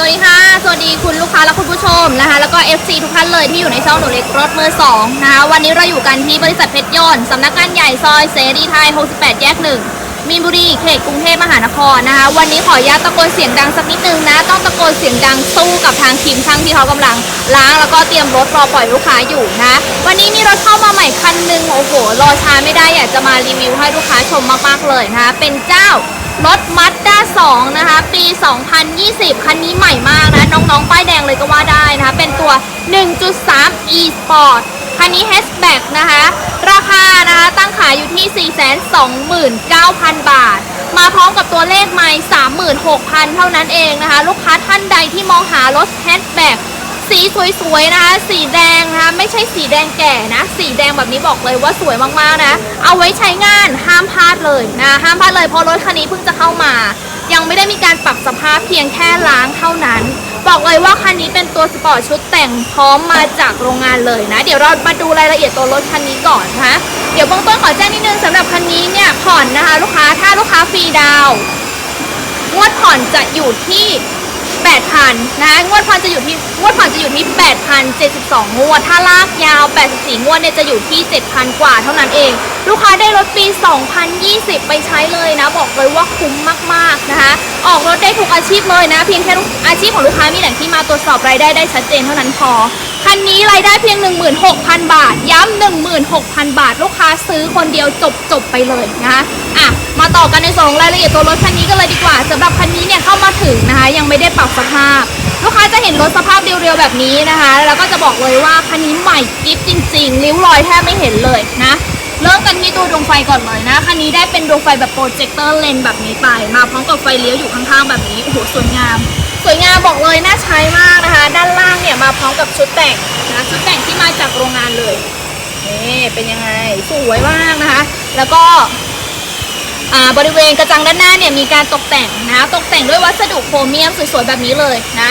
สวัสดีค่ะ สวัสดีคุณลูกค้าและคุณผู้ชมนะคะ แล้วก็ FC ทุกท่านเลยที่อยู่ในช่องหนูเล็กรถมือสองนะคะ วันนี้เราอยู่กันที่บริษัทเพชรยนต์สำนักงานใหญ่ซอยเสรีไทย 68 แยกหนึ่งมีนบุรี เขตกรุงเทพมหานครนะคะ วันนี้ขออนุญาตตะโกนเสียงดังสักนิดนึงนะ ต้องตะโกนเสียงดังสู้กับทางทีมช่างที่เขากำลังล้างแล้วก็เตรียมรถรอปล่อยลูกค้าอยู่นะ วันนี้มีรถเข้ามาใหม่คันหนึ่งโอ้โห รอช้าไม่ได้อยากจะมารีวิวให้ลูกค้าชมมากๆเลยนะคะ เป็นเจ้า รถ Mazda 2นะคะ ปี 2020 คันนี้ใหม่มากนะ น้องๆ ป้ายแดงเลยก็ว่าได้นะคะ เป็นตัว 1.3 e Sport คันนี้ hatchback นะคะ ราคานะคะ ตั้งขายอยู่ที่ 429,000 บาท มาพร้อมกับตัวเลขไมล์36,000 เท่านั้นเองนะคะ ลูกค้าท่านใดที่มองหารถ hatchback สีสวยๆนะคะ สีแดงนะคะไม่ใช่สีแดงแก่นะ สีแดงแบบนี้บอกเลยว่าสวยมากๆนะ เอาไว้ใช้งานห้ามพลาดเลยนะห้ามพลาดเลยเพราะรถคันนี้เพิ่งจะเข้ามา ยังไม่ได้มีการปรับสภาพเพียงแค่ล้างเท่านั้น บอกเลยว่าคันนี้เป็นตัวสปอร์ตชุดแต่งพร้อมมาจากโรงงานเลยนะ เดี๋ยวเรามาดูรายละเอียดตัวรถคันนี้ก่อนนะคะเดี๋ยวเบื้องต้นขอแจ้งนิดนึงสำหรับคันนี้เนี่ยผ่อนนะคะ ลูกค้าถ้าลูกค้าฟรีดาวงวดผ่อนจะอยู่ที่ 8,000นะงวดผ่อนจะอยู่ที่งวดผ่อนจะอยู่ที่ 8,072 งวด ถ้าลากยาว 84 งวดเนี่ยจะอยู่ที่ 7,000 กว่าเท่านั้นเอง ลูกค้าได้รถปี 2020 ไปใช้เลยนะ บอกเลยว่าคุ้มมากๆนะคะ ออกรถได้ทุกอาชีพเลยนะ เพียงแค่อาชีพของลูกค้ามีแหล่งที่มาตรวจสอบรายได้ได้ชัดเจนเท่านั้นพอ คันนี้รายได้เพียง 16,000 บาท ย้ำ16,000 บาท ลูกค้าซื้อคนเดียวจบจบไปเลยนะคะอะมาต่อกันในส่วนของรายละเอียดตัวรถคันนี้กันเลยดีกว่าสำหรับคันนี้เนี่ยเข้ามาถึงนะคะ ยังไม่ได้ปรับสภาพ ลูกค้าจะเห็นรถสภาพเรียวๆแบบนี้นะคะ แล้วก็จะบอกเลยว่าคันนี้ใหม่กิ๊บจริงๆริ้วรอยแทบไม่เห็นเลยนะเริ่มกันที่ตัวดวงไฟก่อนเลยนะ คันนี้ได้เป็นดวงไฟแบบโปรเจคเตอร์เลนแบบนี้ไป มาพร้อมกับไฟเลี้ยวอยู่ข้างๆแบบนี้ โอ้โห สวยงาม วยงามบอกเลยน่าใช้มากนะคะ ด้านล่างเนี่ยมาพร้อมกับชุดแต่งนะชุดแต่งที่มาจากโรงงานเลยนี่เป็นยังไงสวยมากนะคะ แล้วก็อ่าบริเวณกระจังด้านหน้าเนี่ยมีการตกแต่งนะตกแต่งด้วยวัสดุโครเมียมสวยๆแบบนี้เลยนะ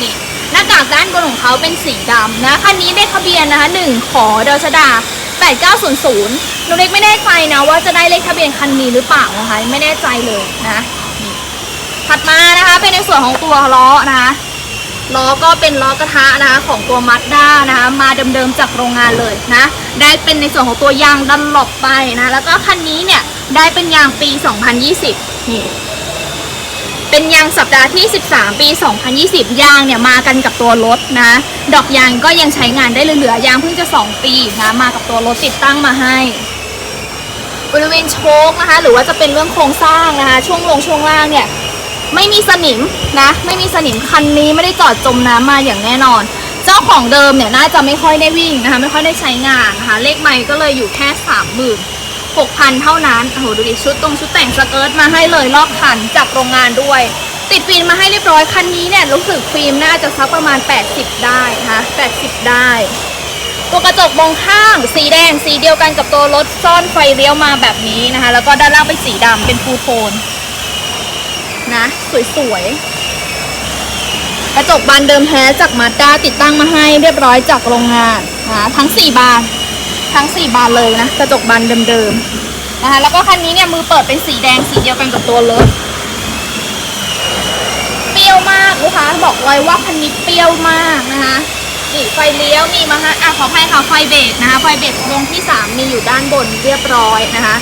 นี่หน้ากากด้านบนของเขาเป็นสีดำนะคันนี้ได้ทะเบียนนะคะ1ขอดชดา8900หนูเล็กไม่แน่ใจนะว่าจะได้เลขทะเบียนคันนี้หรือเปล่านะคะไม่แน่ใจเลยนะ ถัดมานะคะเป็นในส่วนของตัวล้อนะคะล้อก็เป็นล้อกระทะนะคะของตัวมัดด้านะคะมาเดิมๆจากโรงงานเลยนะได้เป็นในส่วนของตัวยางดันหลบไปนะแล้วก็คันนี้เนี่ยได้เป็นยางปี 2020นี่เป็นยางสัปดาห์ที่ 13 ปี 2020 ยางเนี่ยมากันกับตัวรถนะ ดอกยางก็ยังใช้งานได้เหลือๆยางเพิ่งจะ 2 ปีนะมากับตัวรถติดตั้งมาให้บริเวณโชคนะคะ หรือว่าจะเป็นเรื่องโครงสร้างนะคะ ช่วงลงช่วงล่างเนี่ย ไม่มีสนิมนะ ไม่มีสนิมคันนี้ไม่ได้จอดจมน้ำมาอย่างแน่นอน เจ้าของเดิมเนี่ยน่าจะไม่ค่อยได้วิ่งนะคะ ไม่ค่อยได้ใช้งานนะคะ เลขไมค์ก็เลยอยู่แค่สามหมื่นหกพันเท่านั้นโอ้โหดูดิชุดตรงชุดแต่งสเกิร์ตมาให้เลยรอบคันจากโรงงานด้วย ติดฟิล์มมาให้เรียบร้อยคันนี้เนี่ยรู้สึกฟิล์มน่าจะสักประมาณ 80 ได้นะคะ80 ได้ตัวกระจกมองข้างสีแดงสีเดียวกันกับตัวรถซ่อนไฟเลี้ยวมาแบบนี้นะคะ แล้วก็ด้านล่างเป็นสีดำเป็นฟูโทน นะ สวยๆ กระจกบานเดิมแท้จากมาด้าติดตั้งมาให้เรียบร้อยจากโรงงานนะทั้ง 4 บาน ทั้ง 4 บานเลยนะ กระจกบานเดิมๆนะคะแล้วก็คันนี้เนี่ยมือเปิดเป็นสีแดงสีเดียวกันกับตัวรถเปรี้ยวมากลูกค้าบอกเลยว่าคันนี้เปรี้ยวมากนะคะนี่ไฟเลี้ยวมีมาให้อะขออภัยค่ะไฟเบรกนะคะไฟเบรกดวงที่ 3 มีอยู่ด้านบนเรียบร้อยนะคะ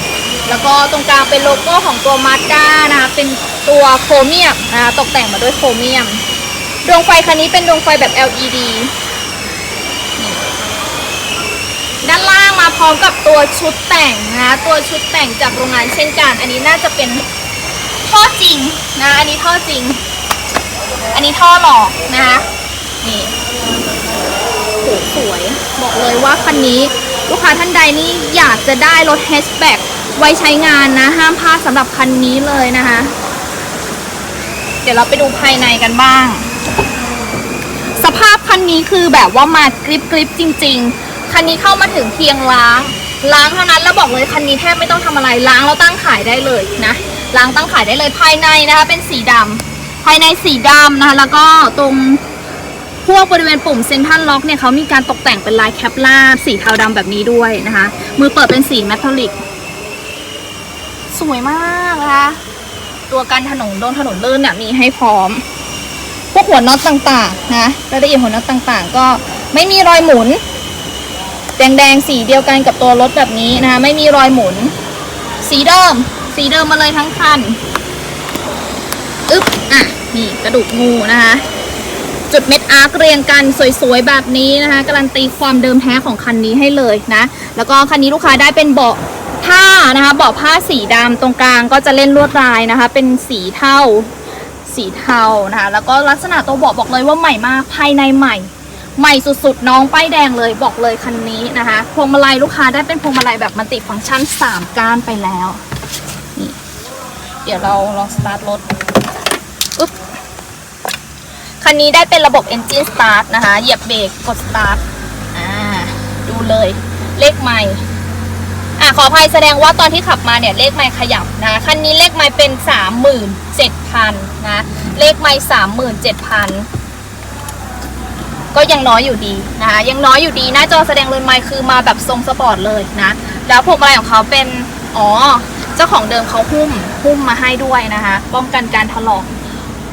แล้วก็ตรงกลางเป็นโลโก้ของตัวมาด้านะคะเป็นตัวโครเมียมนะคะตกแต่งมาด้วยโครเมียม ดวงไฟคันนี้เป็นดวงไฟแบบ LED ด้านล่างมาพร้อมกับตัวชุดแต่งนะคะตัวชุดแต่งจากโรงงานเช่นกัน อันนี้น่าจะเป็นท่อจริงนะอันนี้ท่อจริง อันนี้ท่อหลอกนะคะนี่สวย บอกเลยว่าคันนี้ ลูกค้าท่านใดนี่อยากจะได้รถแฮชแบ็ก ไว้ใช้งานนะ ห้ามพลาดสำหรับคันนี้เลยนะคะ เดี๋ยวเราไปดูภายในกันบ้าง สภาพคันนี้คือแบบว่ามากริบกริบจริง ๆ คันนี้เข้ามาถึงเพียงล้าง ล้างเท่านั้นแล้วบอกเลยคันนี้แทบไม่ต้องทำอะไรล้างแล้วตั้งขายได้เลยนะล้างตั้งขายได้เลยภายในนะคะ เป็นสีดำภายในสีดำนะคะ แล้วก็ตรงพวกบริเวณปุ่มเซนทรัลล็อกเนี่ยเขามีการตกแต่งเป็นลายแคปลาสีเทาดำแบบนี้ด้วยนะคะ มือเปิดเป็นสีแมททัลลิก สวยมากนะคะ ตัวกันถนนโดนถนนลื่นเนี่ยมีให้พร้อม พวกหัวน็อตต่างๆนะรายละเอียดหัวน็อตต่างๆ ก็ไม่มีรอยหมุน แดงๆสีเดียวกันกับตัวรถแบบนี้นะคะ ไม่มีรอยหมุน สีเดิม สีเดิมมาเลยทั้งคันอึ๊บอะนี่กระดูกงูนะคะ จุดเม็ดอาร์คเรียงกันสวยๆแบบนี้นะคะการันตีความเดิมแท้ของคันนี้ให้เลยนะ แล้วก็คันนี้ลูกค้าได้เป็นเบาะ ผ้านะคะเบาะผ้าสีดำตรงกลางก็จะเล่นลวดลายนะคะ เป็นสีเทาสีเทานะคะแล้วก็ลักษณะตัวเบาะบอกเลยว่าใหม่มากภายในใหม่ ใหม่สุดๆ น้องป้ายแดงเลยบอกเลยคันนี้นะคะพวงมาลัยลูกค้าได้เป็นพวงมาลัยแบบมัลติฟังก์ชัน 3 ก้านไปแล้วนี่เดี๋ยวเราลองสตาร์ทรถอุ๊บคันนี้ได้เป็นระบบ Engine Start นะคะเหยียบเบรกกด Start อ่าดูเลยเลขไม่่ะขออภัยแสดงว่าตอนที่ขับมาเนี่ยเลขไม่ขยับนะคันนี้เลขไม่เป็น 37,000นะเลขไม่37,000 ก็ยังน้อยอยู่ดีนะคะยังน้อยอยู่ดีหน้าจอแสดงเรือนไมค์คือมาแบบทรงสปอร์ตเลยนะแล้วพวงมาลัยของเขาเป็นอ๋อเจ้าของเดิมเขาหุ้มหุ้มมาให้ด้วยนะคะป้องกันการถลอก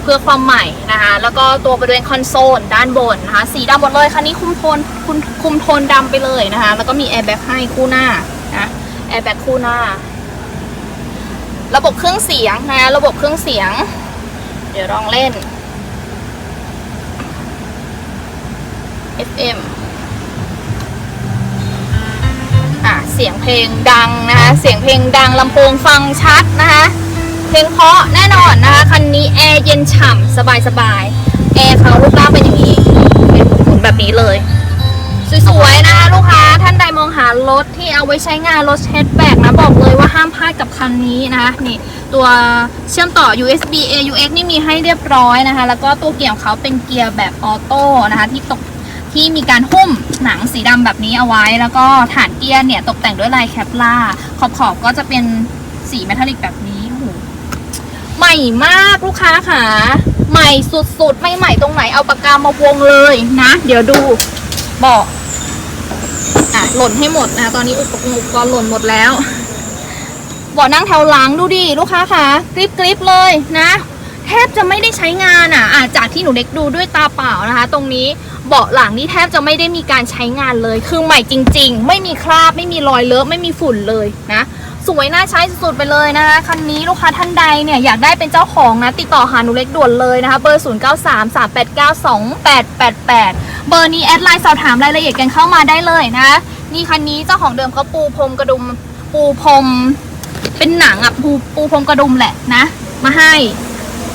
เพื่อความใหม่นะคะ แล้วก็ตัวบริเวณคอนโซลด้านบนนะคะ สีดำหมดเลยคันนี้คุมโทนคุมคุมโทนดำไปเลยนะคะ แล้วก็มีแอร์แบ็กให้คู่หน้า แอร์แบ็กคู่หน้า ระบบเครื่องเสียงนะ ระบบเครื่องเสียง เดี๋ยวลองเล่น FM อะเสียงเพลงดังนะคะ เสียงเพลงดังลำโพงฟังชัดนะคะ เพลงเพราะแน่นอนนะคะ คันนี้แอร์เย็นฉ่ำสบายสบายแอร์เขารูปร่างเป็นอย่างนี้ รถที่เอาไว้ใช้งานรถเฮดแบ็กนะบอกเลยว่าห้ามพลาดกับคันนี้นะคะนี่ตัวเชื่อมต่อ USB AUX นี่มีให้เรียบร้อยนะคะ แล้วก็ตัวเกียร์ของเขาเป็นเกียร์แบบออโต้นะคะที่ตกที่มีการหุ้มหนังสีดำแบบนี้เอาไว้ แล้วก็ฐานเกียร์เนี่ยตกแต่งด้วยลายแคปล่าขอบขอบก็จะเป็นสีเมทัลลิกแบบนี้โหใหม่มากลูกค้าค่ะ ใหม่สุดๆ ไม่ใหม่ตรงไหนเอาปากกามาวงเลยนะ เดี๋ยวดูบอก อะหล่นให้หมดนะคะตอนนี้อุปกรณ์หล่นหมดแล้วเบาะนั่งแถวหลังดูดิลูกค้าค่ะกริบกริบๆเลยนะ แทบจะไม่ได้ใช้งานอะอาจากที่หนูเด็กดูด้วยตาเปล่านะคะ ตรงนี้เบาะหลังนี่แทบจะไม่ได้มีการใช้งานเลย คือใหม่จริง ๆ ไม่มีคราบไม่มีรอยเลอะไม่มีฝุ่นเลยนะ สวยน่าใช้สุดๆไปเลยนะคะคันนี้ลูกค้าท่านใดเนี่ยอยากได้เป็นเจ้าของนะติดต่อหาหนูเล็กด่วนเลยนะคะเบอร์ 0 9 3 3 8 9 2 8 8 8 เบอร์นี้แอดไลน์สอบถามรายละเอียดกันเข้ามาได้เลยนะนี่คันนี้เจ้าของเดิมเขาปูพรมกระดุมปูพรมเป็นหนังอะปูปูพรมกระดุมแหละนะ มาให้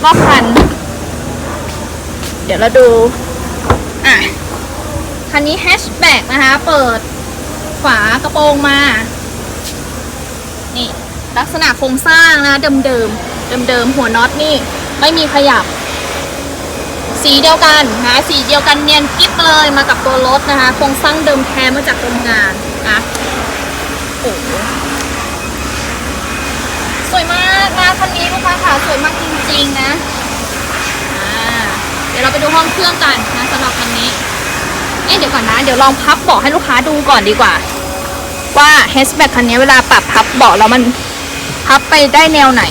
รอบคัน เดี๋ยวเราดูอะคันนี้แฮชแบ็กนะคะ เปิดฝากระโปรงมา นี่ลักษณะโครงสร้างนะ เดิมเดิมเดิมเดิมๆ หัวน็อตนี่ไม่มีขยับ สีเดียวกันนะสีเดียวกันเนียนกิ๊บเลยมากับตัวรถนะคะ โครงสร้างเดิมแท้มาจากโรงงานนะโอ้สวยมากนะคันนี้ลูกค้าค่ะสวยมากจริงๆนะเดี๋ยวเราไปดูห้องเครื่องกันนะสำหรับคันนี้ เอ๊ะเดี๋ยวก่อนนะ เดี๋ยวลองพับเบาะให้ลูกค้าดูก่อนดีกว่า ว่าเฮสแบ็กคันนี้เวลาปรับพับเบาะแล้วมันพับไปได้แนวไหน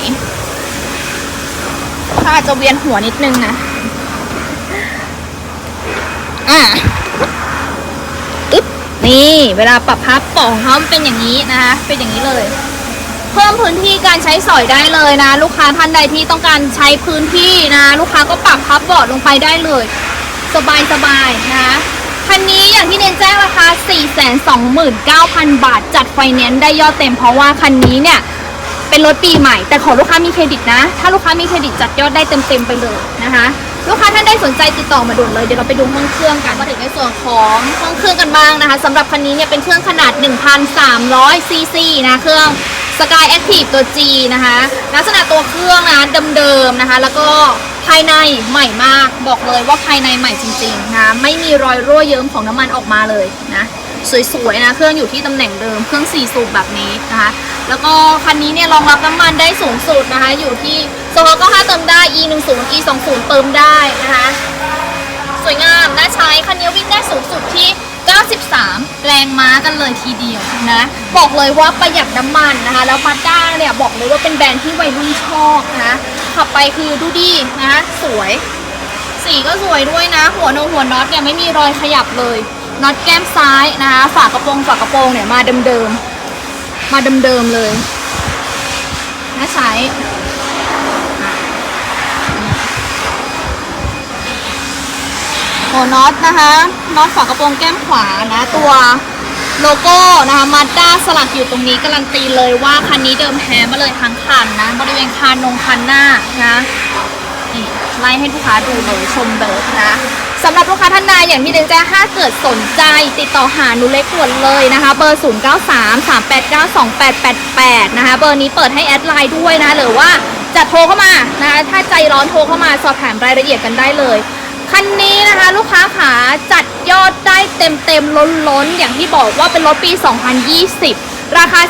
ถ้าอาจจะเวียนหัวนิดนึงนะ อะอึ๊บ นี่ เวลาปรับพับเบาะของเขาเป็นอย่างนี้นะคะ เป็นอย่างนี้เลย เพิ่มพื้นที่การใช้สอยได้เลยนะ ลูกค้าท่านใดที่ต้องการใช้พื้นที่นะ ลูกค้าก็ปรับพับเบาะลงไปได้เลย สบายสบายๆนะ คันนี้อย่างที่เน้นแจ้งราคา 429,000 บาท จัดไฟแนนซ์ได้ยอดเต็มเพราะว่าคันนี้เนี่ย เป็นรถปีใหม่ แต่ขอลูกค้ามีเครดิตนะ ถ้าลูกค้ามีเครดิตจัดยอดได้เต็มๆไปเลยนะคะ ลูกค้าท่านใดสนใจติดต่อมาด่วนเลย เดี๋ยวเราไปดูห้องเครื่องกันมาถึงในส่วนของห้องเครื่องกันบ้างนะคะสำหรับคันนี้เนี่ยเป็นเครื่องขนาด 1,300ซีซีนะเครื่อง Sky Active ตัว G นะคะ ลักษณะตัวเครื่องนะเดิมๆนะคะ แล้วก็ภายในใหม่มากบอกเลยว่าภายในใหม่จริงๆนะคะไม่มีรอยรั่วเยิ้มของน้ำมันออกมาเลยนะสวยๆนะเครื่องอยู่ที่ตำแหน่งเดิมเครื่อง4สูบแบบนี้นะคะแล้วก็คันนี้เนี่ยรองรับน้ำมันได้สูงสุดนะคะอยู่ที่โซฮอก็5เติมได้ e 1 0 e 2 0เติมได้นะคะสวยงามน่าใช้คันนี้วิ่งได้สูงสุดที่ 93 แรงม้ากันเลยทีเดียวนะ บอกเลยว่าประหยัดน้ำมันนะคะ แล้วมาด้าเนี่ยบอกเลยว่าเป็นแบรนด์ที่วัยรุ่นชอบนะขับไปคือดูดีนะสวย สีก็สวยด้วยนะ หัวนงหัวน็อตเนี่ยไม่มีรอยขยับเลยน็อตแก้มซ้ายนะคะฝากระโปรงฝากระโปรงเนี่ยมาเดิมๆมาเดิมๆเลยน่าใช้อะ หัวน็อตนะคะน็อตฝากระโปรงแก้มขวานะตัวโลโก้นะคะมาด้าสลักอยู่ตรงนี้การันตีเลยว่าคันนี้เดิมแท้มาเลยทั้งคันนะบริเวณคานนงคันหน้านะนี่ไล่ให้ลูกค้าดูเลยชมเลยนะสำหรับลูกค้าท่านใดอย่างที่เดนแจ้งถ้าเกิดสนใจติดต่อหาหนูเล็กด่วนเลยนะคะ เบอร์ 0 9 3 3 8 9 2 8 8 8 นะคะ เบอร์นี้เปิดให้แอดไลน์ด้วยนะ หรือว่าจะโทรเข้ามานะคะถ้าใจร้อนโทรเข้ามาสอบถามรายละเอียดกันได้เลย คันนี้นะคะลูกค้าขาจัดยอดได้เต็มเต็มล้นล้นๆอย่างที่บอกว่าเป็นรถปี 2020 ราคา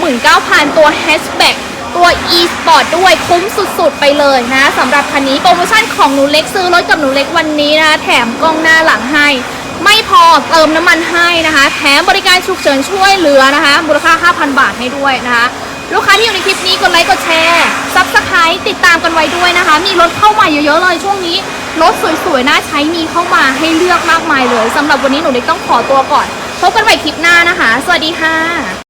429,000 ตัวแฮชแบ็กตัว e-sport ด้วยคุ้มสุดๆ ไปเลยนะสำหรับคันนี้โปรโมชั่นของหนูเล็กซื้อรถกับหนูเล็กวันนี้นะคะแถมกล้องหน้าหลังให้ ไม่พอเติมน้ำมันให้นะคะ แถมบริการฉุกเฉินช่วยเหลือนะคะ มูลค่า 5,000 บาทให้ด้วยนะคะลูกค้าที่อยู่ในคลิปนี้กดไลค์กดแชร์ซับสไครต์ติดตามกันไว้ด้วยนะคะ มีรถเข้าใหมาเยอะๆเลยช่วงนี้ รถสวยๆน่าใช้มีเข้ามาให้เลือกมากมายเลยสำหรับวันนี้หนูเล็กต้องขอตัวก่อน พบกันใหม่คลิปหน้านะคะ สวัสดีค่ะ